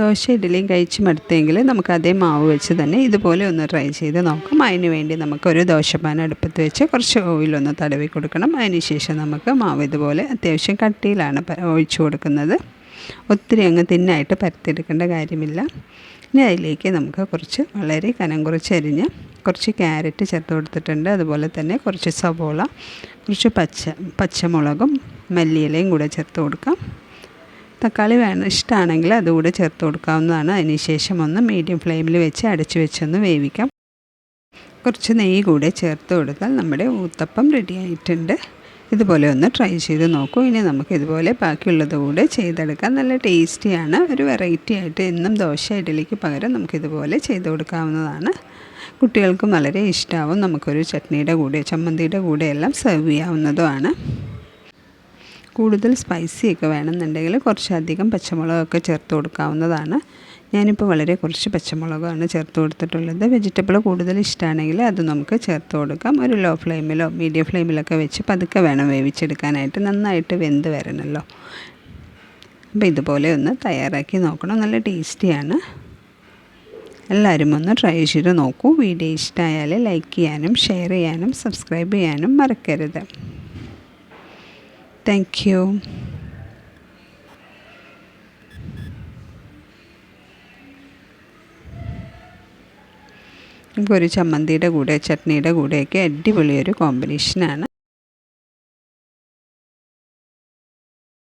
ദോശ ഇഡ്ഡലിയും കഴിച്ച് മടുത്തെങ്കിൽ നമുക്ക് അതേ മാവ് വെച്ച് തന്നെ ഇതുപോലെ ഒന്ന് ട്രൈ ചെയ്ത് നോക്കാം. അതിന് വേണ്ടി നമുക്കൊരു ദോശപ്പാൻ അടുപ്പത്ത് വെച്ച് കുറച്ച് ഓയിലൊന്ന് തടവി കൊടുക്കണം. അതിന് ശേഷം നമുക്ക് മാവ് ഇതുപോലെ അത്യാവശ്യം കട്ടിയിലാണ് ഒഴിച്ചു കൊടുക്കുന്നത്. ഒത്തിരി അങ്ങ് തിന്നായിട്ട് പരത്തിയെടുക്കേണ്ട കാര്യമില്ല. ഇനി അതിലേക്ക് നമുക്ക് കുറച്ച് വളരെ കനം കുറച്ചരിഞ്ഞ് കുറച്ച് ക്യാരറ്റ് ചേർത്ത് കൊടുത്തിട്ടുണ്ട്. അതുപോലെ തന്നെ കുറച്ച് സവോള കുറച്ച് പച്ച പച്ചമുളകും മല്ലിയിലയും കൂടെ ചേർത്ത് കൊടുക്കാം. തക്കാളി വേണം ഇഷ്ടമാണെങ്കിൽ അതുകൂടെ ചേർത്ത് കൊടുക്കാവുന്നതാണ്. അതിനുശേഷം ഒന്ന് മീഡിയം ഫ്ലെയിമിൽ വെച്ച് അടച്ചു വെച്ചൊന്ന് വേവിക്കാം. കുറച്ച് നെയ്യ് കൂടെ ചേർത്ത് കൊടുത്താൽ നമ്മുടെ ഊത്തപ്പം റെഡി ആയിട്ടുണ്ട്. ഇതുപോലെ ഒന്ന് ട്രൈ ചെയ്ത് നോക്കൂ. ഇനി നമുക്ക് ഇതുപോലെ ബാക്കിയുള്ളത് കൂടെ ചെയ്തെടുക്കാം. നല്ല ടേസ്റ്റിയാണ് ഒരു വെറൈറ്റി ആയിട്ട് എന്നും ദോശ ഇഡലിക്ക് പകരം നമുക്കിതുപോലെ ചെയ്ത് കൊടുക്കാവുന്നതാണ്. കുട്ടികൾക്കും വളരെ ഇഷ്ടമാവും നമുക്കൊരു ചട്നിയുടെ കൂടെ ചമ്മന്തിയുടെ കൂടെ എല്ലാം സെർവ് ചെയ്യാവുന്നതുമാണ്. കൂടുതൽ സ്പൈസി ഒക്കെ വേണമെന്നുണ്ടെങ്കിൽ കുറച്ചധികം പച്ചമുളകൊക്കെ ചേർത്ത് കൊടുക്കാവുന്നതാണ്. ഞാനിപ്പോൾ വളരെ കുറച്ച് പച്ചമുളകാണ് ചേർത്ത് കൊടുത്തിട്ടുള്ളത്. വെജിറ്റബിൾ കൂടുതൽ ഇഷ്ടമാണെങ്കിൽ അത് നമുക്ക് ചേർത്ത് കൊടുക്കാം. ഒരു ലോ ഫ്ലെയിമിലോ മീഡിയം ഫ്ലെയിമിലൊക്കെ വെച്ച് പതുക്കെ വേണം വേവിച്ചെടുക്കാനായിട്ട്. നന്നായിട്ട് വെന്ത് വരണമല്ലോ അപ്പോൾ ഇതുപോലെ ഒന്ന് തയ്യാറാക്കി നോക്കണം. നല്ല ടേസ്റ്റിയാണ് എല്ലാവരും ഒന്ന് ട്രൈ ചെയ്ത് നോക്കൂ. വീഡിയോ ഇഷ്ടമായാൽ ലൈക്ക് ചെയ്യാനും ഷെയർ ചെയ്യാനും സബ്സ്ക്രൈബ് ചെയ്യാനും മറക്കരുത്. താങ്ക് യു നമുക്കൊരു ചമ്മന്തിയുടെ കൂടെ ചട്നിയുടെ കൂടെയൊക്കെ അടിപൊളിയൊരു കോമ്പിനേഷനാണ്